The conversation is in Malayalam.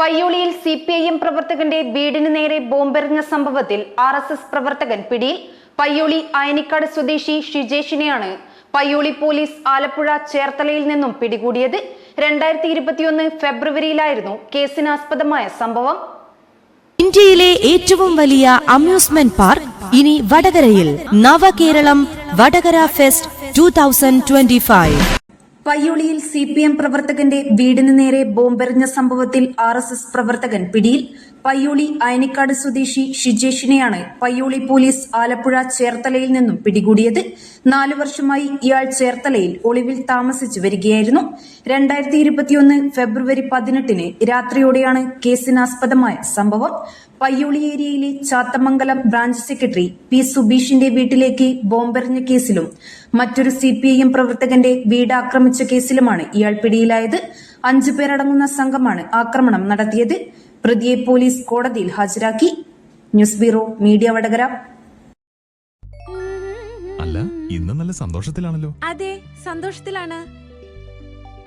പയ്യോളിയിൽ സി പി ഐ എം പ്രവർത്തകന്റെ വീടിന് നേരെ ബോംബെറിഞ്ഞ സംഭവത്തിൽ ആർ എസ് എസ് പ്രവർത്തകൻ പിടിയിൽ. പയ്യോളി അയനിക്കാട് സ്വദേശി ഷിജേഷിനെയാണ് പയ്യോളി പോലീസ് ആലപ്പുഴ ചേർത്തലയിൽ നിന്നും പിടികൂടിയത്. രണ്ടായിരത്തി ഇരുപത്തിയൊന്ന് ഫെബ്രുവരിയിലായിരുന്നു കേസിനാസ്പദമായ സംഭവം. ഇന്ത്യയിലെ ഏറ്റവും വലിയ അമ്യൂസ്മെന്റ് പാർക്ക് ഇനി വടകരയിൽ. Navakeralam Vadakara fest two thousand twenty five. പയ്യോളിയിൽ C P M പ്രവർത്തകന്റെ വീടിന് നേരെ ബോംബെറിഞ്ഞ സംഭവത്തിൽ ആർ എസ് എസ് പ്രവർത്തകൻ പിടിയിൽ. പയ്യോളി അയനിക്കാട് സ്വദേശി ഷിജേഷിനെയാണ് പയ്യോളി പോലീസ് ആലപ്പുഴ ചേർത്തലയിൽ നിന്നും പിടികൂടിയത്. നാലു വർഷമായി ഇയാൾ ചേർത്തലയിൽ ഒളിവിൽ താമസിച്ചു വരികയായിരുന്നു. രണ്ടായിരത്തി ഇരുപത്തിയൊന്ന് ഫെബ്രുവരി പതിനെട്ടിന് രാത്രിയോടെയാണ് കേസിനാസ്പദമായ സംഭവം. പയ്യോളി ഏരിയയിലെ ചാത്തമംഗലം ബ്രാഞ്ച് സെക്രട്ടറി പി സുബീഷിന്റെ വീട്ടിലേക്ക് ബോംബെറിഞ്ഞ കേസിലും മറ്റൊരു സി പ്രവർത്തകന്റെ വീട് ആക്രമിച്ച കേസിലുമാണ് ഇയാൾ പിടിയിലായത്. അഞ്ചു പേരടങ്ങുന്ന സംഘമാണ് ആക്രമണം നടത്തിയത്. പ്രതിയെ പോലീസ് കോടതിയിൽ ഹാജരാക്കി. News bureau media Vadakara. അല്ല ഇന്ന് നല്ല സന്തോഷത്തിലാണല്ലോ. അതെ സന്തോഷത്തിലാണ്.